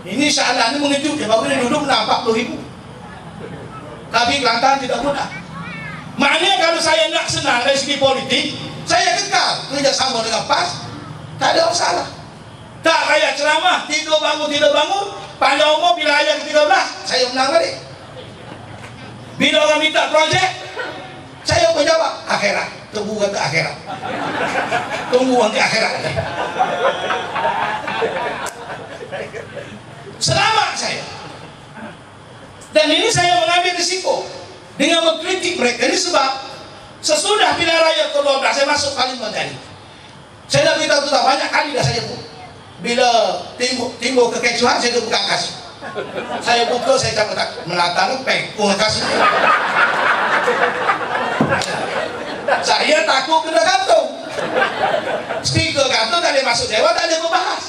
Ini soalan ini mengejutkan ini duduk nak 40 ribu. Tapi Kelantan tidak mudah. Maknanya kalau saya nak senang dari segi politik, saya kekal kerjasama dengan PAS, tak ada masalah. Tak kaya ceramah, tidur bangun, tidur bangun, panjang umur bila ayat ke-13, saya menang balik. Bila orang minta projek, saya pun jawab, akhirat. Tunggu ke akhirat. Tunggu ke akhirat. Selamat saya. Dan ini saya mengambil risiko dengan mengkritik mereka. Ini sebab sesudah pilihan raya ke-12 saya masuk parlimen tadi. Saya dah beritahu tu banyak kali dah saya pun. Bila timbul, timbul kekecohan saya dah buka kasih. Saya buka saya cakap tak melata lempeng pun kasih. Saya takut kena gantung. Speaker gantung tak boleh masuk dewan tak boleh berbahas.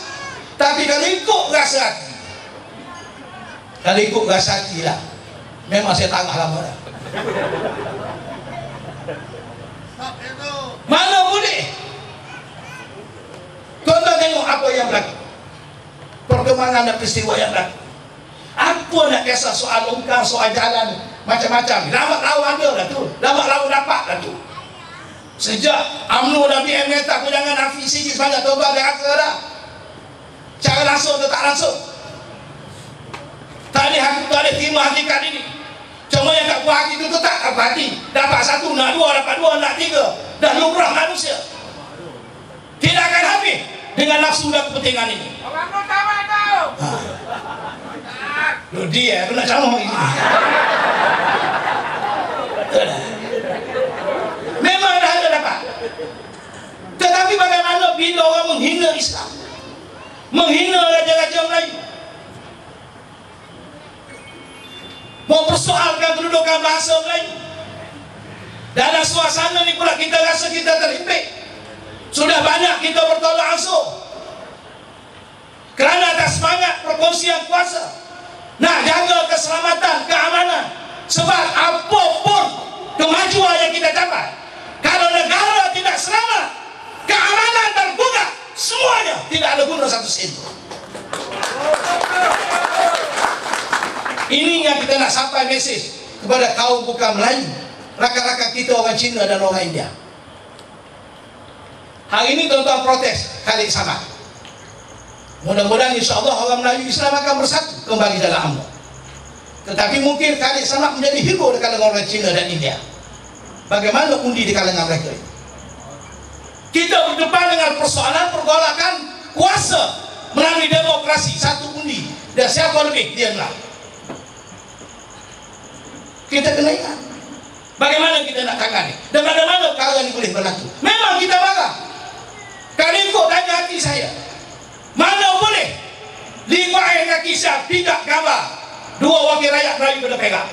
Tapi kalau ikut rasa hati kalau ikut rasa hati lah. Memang saya tangah lama dah. Mana boleh Tuan-tuan tengok apa yang berlaku. Perkembangan dan peristiwa yang berlaku. Apa nak kisah soal longkang, soal jalan Macam-macam. Lambat lawan ada lah tu. Lambat lawan dapat lah tu. Sejak UMNO dan BM kata Aku jangan nafi sikit sebanyak Tuan-tuan dia kata dah. Cara langsung atau tak langsung tak ada hati tak ada terima hakikat ini. Cuma yang tak puas hati itu tak apa hati dapat satu nak dua dapat dua nak tiga. Dah lumrah manusia. Tidak akan habis dengan nafsu dan kepentingan ini. Orang tu tahu. Tau Loh dia, aku nak camuk ini Memang dah ada dapat. Tetapi bagaimana bila orang menghina Islam? Menghina raja-raja Melayu mempersoalkan kedudukan bahasa Melayu. Dalam suasana ni pula kita rasa kita terhimpit. Sudah banyak kita bertolak ansur kerana atas semangat perkongsian kuasa nak jaga keselamatan, keamanan sebab apapun kemajuan yang kita dapat kalau negara tidak selamat keamanan tergugah semuanya tidak ada guna satu sen ini yang kita nak sampai mesej kepada kaum bukan Melayu, rakan-rakan kita orang Cina dan orang India. Hari ini tuan-tuan protes kali sama. Mudah-mudahan insya-Allah orang Melayu Islam akan bersatu kembali dalam UMNO. Tetapi mungkin kali sama menjadi hibur di kalangan orang Cina dan India. Bagaimana undi di kalangan mereka ini? Kita berdepan dengan persoalan pergolakan kuasa melalui demokrasi satu undi dan siapa lebih dia menang kita kena ingat bagaimana kita nak tangani dan bagaimana perkara ini boleh berlaku? Memang kita marah. Kalau ikut tanya hati saya. Mana boleh? Lima ayat nak kisah tidak gambar. Dua wakil rakyat Melayu kena pegang.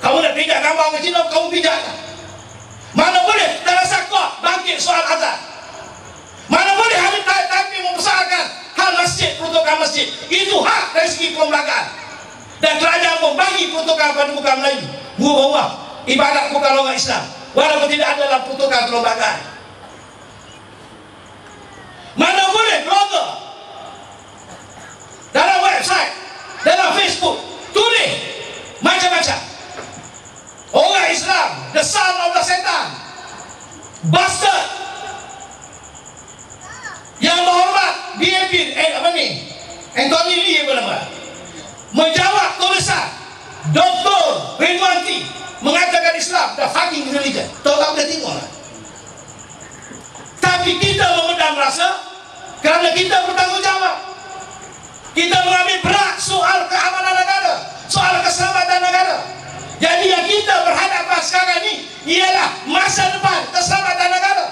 Kamu nak pijak gambar ke Cina kamu pijak mana boleh? Dalam sakwa bangkit soal azan. Mana boleh hari tapi mempersoalkan hal masjid peruntukan masjid? Itu hak dari segi perlembagaan dan kerajaan membagi protokol pada bukan Melayu. Buah-buah ibadat bukan orang Islam. Walaupun tidak ada dalam protokol kelembagaan mana boleh blogger dalam website dalam Facebook tulis macam-macam. Orang Islam of the setan. Bastard. Yang menghormat BNP eh apa ni? Anthony Lee apa nama? Menjawab Dr. Ridwanti mengatakan Islam the fucking religion. Tak boleh tengok lah. Tapi kita memendam rasa kerana kita bertanggungjawab. Kita mengambil berat soal keamanan negara soal keselamatan negara. Jadi yang kita berhadapan sekarang ini ialah masa depan keselamatan negara.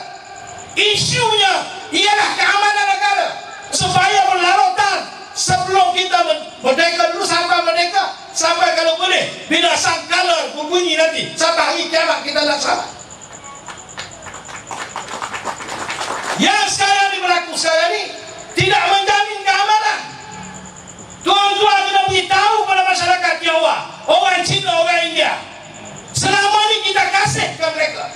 Isunya ialah keamanan negara. Supaya berlarutan sebelum kita merdeka dulu sampai merdeka? Sampai kalau boleh? Bila sang kalah berbunyi nanti. Sampai hari kiamat kita nak selamat yang sekarang ini berlaku sekarang ini tidak menjamin keamanan. Tuan-tuan kena beritahu pada masyarakat Tionghoa orang Cina, orang India selama ini kita kasih ke mereka.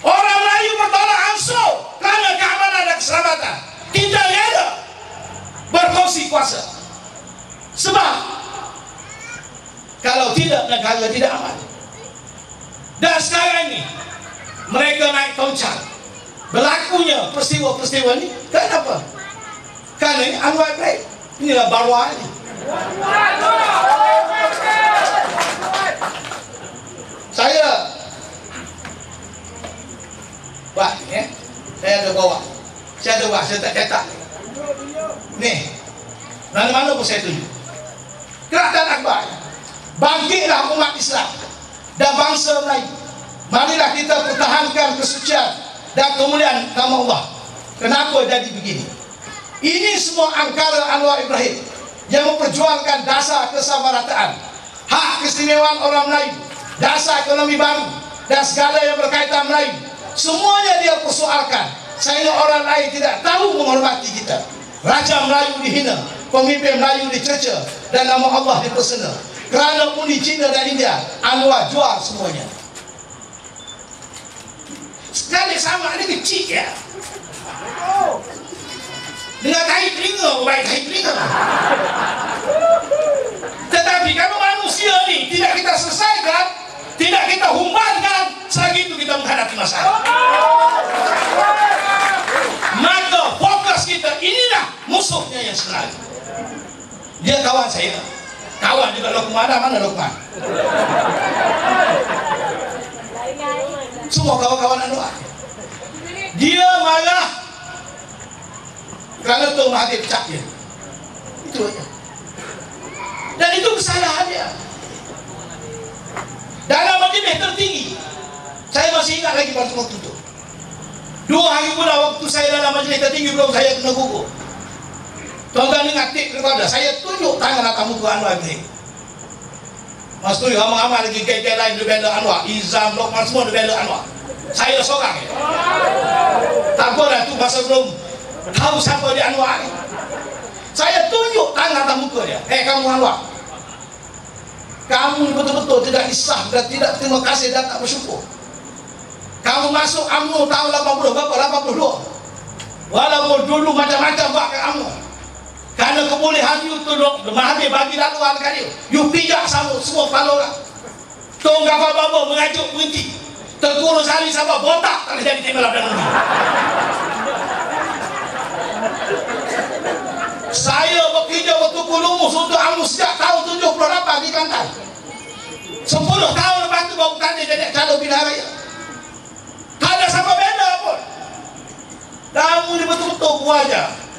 Orang Melayu bertolak ansur kerana keamanan dan keselamatan. Kita berkongsi kuasa tidak negara tidak aman. Dan sekarang ni mereka naik toncak. Berlakunya peristiwa-peristiwa ni kenapa? Kerana ini Anwar Ibrahim. Inilah baruah ni. Saya Buat ni eh. Saya ada bawa. Saya ada buat, saya tak cetak. Ni. Mana-mana pun saya tunjuk. Kerajaan Akbar. Bangkitlah umat Islam dan bangsa Melayu. Marilah kita pertahankan kesucian dan kemuliaan nama Allah. Kenapa jadi begini? Ini semua angkara Anwar Ibrahim yang memperjuangkan dasar kesamarataan, hak keistimewaan orang Melayu, dasar ekonomi baru dan segala yang berkaitan Melayu Semuanya dia persoalkan Sehingga orang lain tidak tahu menghormati kita Raja Melayu dihina Pemimpin Melayu dicerca Dan nama Allah dipersena Kerana undi Cina dan India Anwar jual semuanya. Sekali sama ini kecil ya Dengan kain telinga Baik kain telinga. Tetapi kalau manusia ni Tidak kita selesaikan Tidak kita humbankan selagi itu kita menghadapi masalah sebenarnya dia kawan saya. Kawan juga Lokman. Ada mana Lokman? Semua kawan-kawan Anwar dia marah. Kerana tu Mahathir pecah dia. Itu aja. Dan itu kesalahan dia. Dalam majlis tertinggi saya masih ingat lagi pada waktu itu. Dua hari pula waktu saya dalam majlis tertinggi belum saya kena gugur. Tuan-tuan ingat tip kepada saya tunjuk tangan atas muka Anwar ini. Mas tu ramai-ramai lagi gaya lain di bela Anwar. Izam, Lokman semua di bela Anwar. Saya seorang ya. Tak boleh tu masa belum tahu siapa di Anwar ni. Saya tunjuk tangan atas muka dia. Eh kamu Anwar. Kamu betul-betul tidak isah dan tidak terima kasih dan tak bersyukur. Kamu masuk UMNO tahun 80 berapa? 82 Walaupun dulu macam-macam buat ke UMNO Kerana kebolehan you tu Mahathir bagi laluan kan you You pijak sama semua kepala orang. Tong kapal baba mengajuk berhenti. Terkurus hari sama botak Tak boleh jadi dan undi Saya bekerja waktu kulumus untuk UMNO sejak tahun 78 di Kelantan. 10 tahun lepas tu baru tanda jadi calon pilihan raya. Tak ada siapa benda pun. Kamu ni betul-betul kuat aja.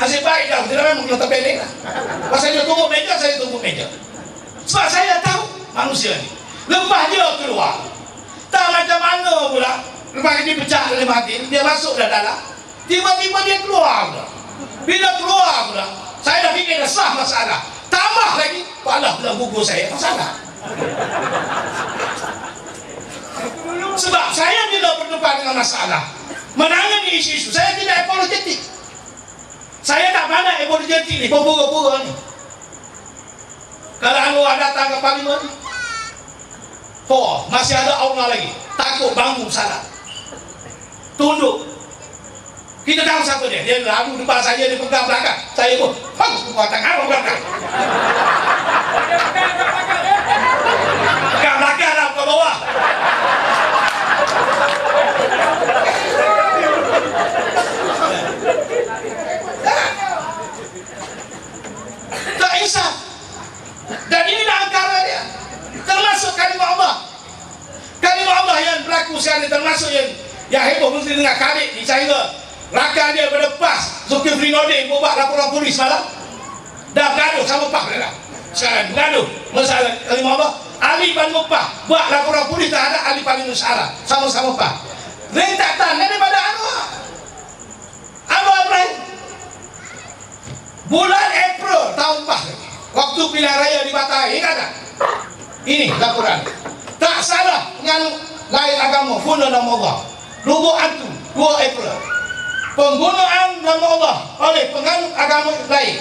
Nasib baik dah, tidak memang kena terpelek lah. Pasal dia tunggu meja, saya tunggu meja. Sebab saya tahu manusia ni. Lepas dia keluar. Tak macam mana pula. Lepas dia pecah dari mati, dia masuk dah dalam. Tiba-tiba dia keluar pula. Bila keluar pula, saya dah fikir dah sah masalah. Tambah lagi, palah pula gugur saya masalah. Sebab saya tidak berdepan dengan masalah Menangani isu-isu Saya tidak apologetik Saya tak pandai apologetik ni Pembura-pura ni Kalau Anwar datang ke parlimen Oh, masih ada Allah lagi Takut bangun salah Tunduk kita tahu siapa dia. Dia lalu depan saya, dia pegang belakang. Saya pun, hang, buat tangan belakang. Insaf Dan inilah angkara dia. Termasuk kalimah Allah. Kalimah Allah yang berlaku sekarang Termasuk yang Yang heboh. Mesti dengar kalik di China. Rakan dia pada PAS Zulkifli Nordin buat laporan polis malam. Dah bergaduh sama PAS dia Sekarang bergaduh Masalah kalimah Allah. Ali Pan Mupah buat laporan polis terhadap Ali Pan Nusara sama-sama PAS Rentatan daripada Anwar Bulan April tahun PAS. Waktu pilihan raya di Batai Ingat tak? Ini laporan. Tak salah dengan lain agama Funa nama Allah. Lubuk Antu 2 April. Penggunaan nama Allah oleh penganut agama lain.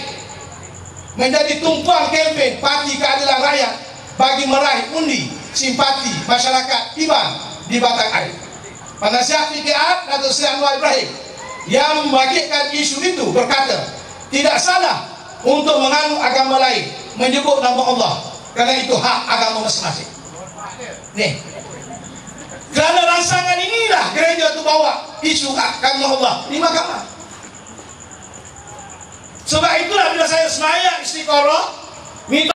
Menjadi tumpuan kempen Parti Keadilan Rakyat bagi meraih undi simpati masyarakat Iban di Batang Air. Penasihat PKR Datuk Seri Anwar Ibrahim yang membangkitkan isu itu berkata tidak salah untuk menganut agama lain menyebut nama Allah Karena itu hak agama masing-masing. Nih. Kerana rangsangan inilah gereja itu bawa isu agama Allah di mahkamah. Sebab itulah bila saya semaya istiqoroh minta